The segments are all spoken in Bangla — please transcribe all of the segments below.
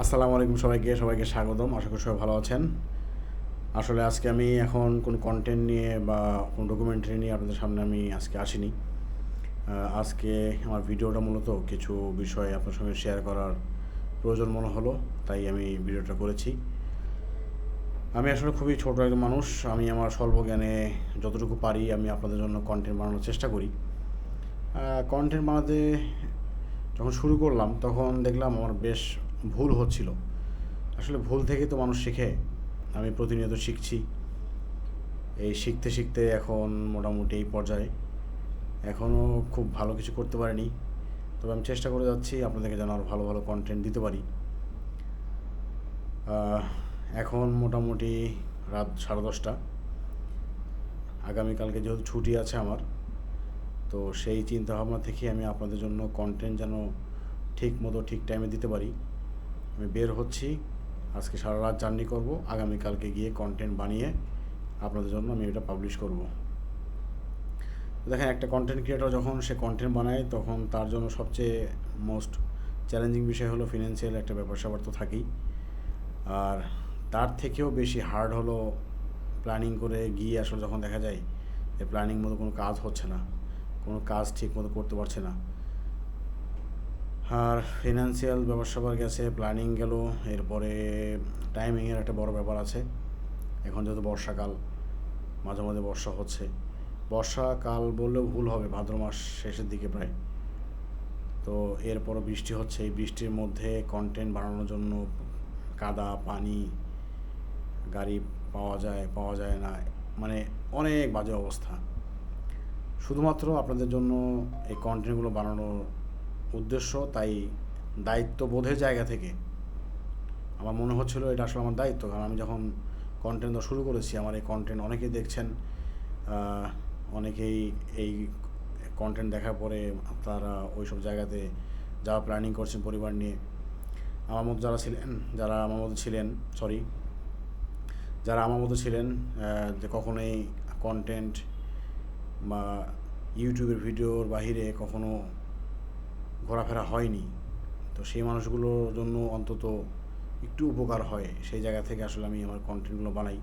আসসালামু আলাইকুম সবাইকে সবাইকে স্বাগতম, আশা করি সবাই ভালো আছেন। আসলে আজকে আমি এখন কোনো কন্টেন্ট নিয়ে বা কোনো ডকুমেন্টারি নিয়ে আপনাদের সামনে আমি আজকে আসিনি। আজকে আমার ভিডিওটা মূলত কিছু বিষয় আপনার সঙ্গে শেয়ার করার প্রয়োজন মনে হলো, তাই আমি ভিডিওটা করেছি। আমি আসলে খুবই ছোট একজন মানুষ, আমি আমার স্বল্প জ্ঞানে যতটুকু পারি আমি আপনাদের জন্য কন্টেন্ট বানানোর চেষ্টা করি। কন্টেন্ট বানাতে যখন শুরু করলাম, তখন দেখলাম আমার বেশ ভুল হচ্ছিল। আসলে ভুল থেকে তো মানুষ শেখে। আমি প্রতিনিয়ত শিখছি। এই শিখতে শিখতে এখন মোটামুটি এই পর্যায়ে। এখনও খুব ভালো কিছু করতে পারিনি। তবে আমি চেষ্টা করে যাচ্ছি আপনাদেরকে যেন আরও ভালো ভালো কন্টেন্ট দিতে পারি। এখন মোটামুটি রাত সাড়ে দশটা। আগামীকালকে যেহেতু ছুটি আছে আমার, তো সেই চিন্তাভাবনা থেকে আমি আপনাদের জন্য কন্টেন্ট যেন ঠিক মতো ঠিক টাইমে দিতে পারি। আমি বের হচ্ছি। আজকে সারা রাত জার্নি করব। আগামীকালকে গিয়ে কন্টেন্ট বানিয়ে আপনাদের জন্য আমি এটা পাবলিশ করব। দেখেন, একটা কন্টেন্ট ক্রিয়েটর যখন সে কন্টেন্ট বানায়, তখন তার জন্য সবচেয়ে মোস্ট চ্যালেঞ্জিং বিষয় হলো ফিনান্সিয়াল একটা ব্যাপার স্যাপার তো থাকেই। আর তার থেকেও বেশি হার্ড হলো প্ল্যানিং করে গিয়ে আসলে যখন দেখা যায় যে প্ল্যানিং মতো কোনো কাজ হচ্ছে না, কোনো কাজ ঠিক মতো করতে পারছে না আর ফিনান্সিয়াল ব্যাপার স্যাপার গেছে প্ল্যানিং গেল, এরপরে টাইমিংয়ের একটা বড় ব্যাপার আছে। এখন যেহেতু বর্ষাকাল, মাঝে মাঝে বর্ষা হচ্ছে। বর্ষাকাল বললেও ভুল হবে, ভাদ্র মাস শেষের দিকে প্রায়। তো এরপর বৃষ্টি হচ্ছে, এই বৃষ্টির মধ্যে কন্টেন্ট বানানোর জন্য কাদা, পানি, গাড়ি পাওয়া যায় পাওয়া যায় না মানে অনেক বাজে অবস্থা। শুধুমাত্র আপনাদের জন্য এই কন্টেন্টগুলো বানানোর উদ্দেশ্য, তাই দায়িত্ববোধের জায়গা থেকে আমার মনে হচ্ছিল এটা আসলে আমার দায়িত্ব। কারণ আমি যখন কন্টেন্ট শুরু করেছি, আমার এই কন্টেন্ট অনেকেই দেখছেন অনেকেই এই কন্টেন্ট দেখার পরে তারা ওই সব জায়গাতে যাওয়া প্ল্যানিং করছেন পরিবার নিয়ে। আমার মতো যারা ছিলেন, যারা আমার মতো ছিলেন সরি যারা আমার মতো ছিলেন যে কখনোই কন্টেন্ট বা ইউটিউবের ভিডিওর বাহিরে কখনো ঘোরাফেরা হয়নি। তো সেই মানুষগুলোর জন্য অন্তত একটু উপকার হয়। সেই জায়গা থেকে আসলে আমি আমার কন্টেন্টগুলো বানাই।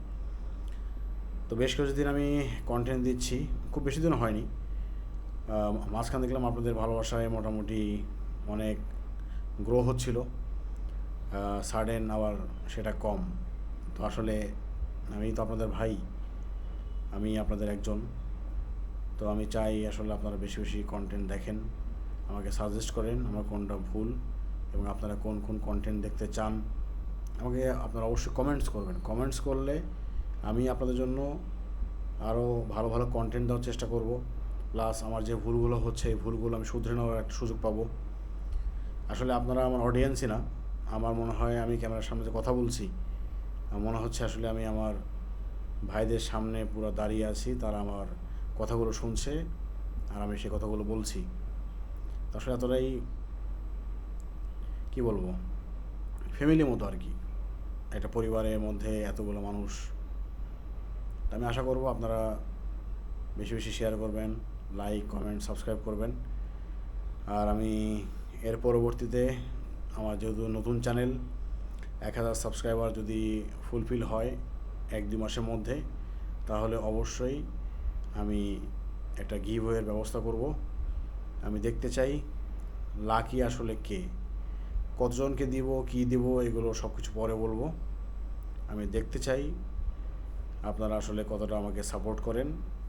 তো বেশ কিছুদিন আমি কন্টেন্ট দিচ্ছি। খুব বেশি দিন হয়নি। মাঝখান দেখলাম আপনাদের ভালোবাসায় মোটামুটি অনেক গ্রো হচ্ছিল। সাডেন আবার সেটা কম। তো আসলে আমি তো আপনাদের ভাই। আমি আপনাদের একজন। তো আমি চাই আসলে আপনারা বেশি বেশি কন্টেন্ট দেখেন। আমাকে সাজেস্ট করেন আমার কোনটা ভুল এবং আপনারা কোন কোন কন্টেন্ট দেখতে চান। আমাকে আপনারা অবশ্যই কমেন্টস করবেন। কমেন্টস করলে আমি আপনাদের জন্য আরও ভালো ভালো কন্টেন্ট দেওয়ার চেষ্টা করব। প্লাস আমার যে ভুলগুলো হচ্ছে, এই ভুলগুলো আমি শুধরে নেওয়ার একটা সুযোগ পাবো। আসলে আপনারা আমার অডিয়েন্সই না। আমার মনে হয় আমি ক্যামেরার সামনে যে কথা বলছি মনে হচ্ছে আসলে আমি আমার ভাইদের সামনে পুরো দাঁড়িয়ে আছি। তারা আমার কথাগুলো শুনছে আর আমি সেই কথাগুলো বলছি। আসলে এতটাই কী বলব? ফ্যামিলি মতো আর কি। একটা পরিবারের মধ্যে এতগুলো মানুষ। আমি আশা করব আপনারা বেশি বেশি শেয়ার করবেন লাইক কমেন্ট সাবস্ক্রাইব করবেন। আর আমি এর পরবর্তীতে আমার যেহেতু নতুন চ্যানেল এক হাজার সাবস্ক্রাইবার যদি ফুলফিল হয় এক দু মাসের মধ্যে, তাহলে অবশ্যই আমি একটা গিভ ব্যবস্থা করব। আমি দেখতে চাই, লাকি আসলে কে? কতজনকে দিব, কি দিব, এগুলো সব কিছু পরে বলব। আমি দেখতে চাই, আপনারা আসলে কতটা আমাকে সাপোর্ট করেন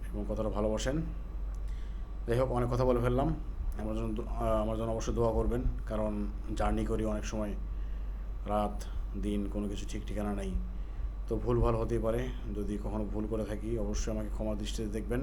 এবং কতটা ভালোবাসেন। যাই হোক, অনেক কথা বলে ফেললাম। আমার জন্য আমার জন্য অবশ্যই দোয়া করবেন, কারণ জার্নি করি অনেক সময়। রাত, দিন কোনো কিছু ঠিক ঠিকানা নেই। তো ভুল ভালো হতেই পারে। যদি কখনো ভুল করে থাকি, অবশ্যই আমাকে ক্ষমা দৃষ্টিতে দেখবেন।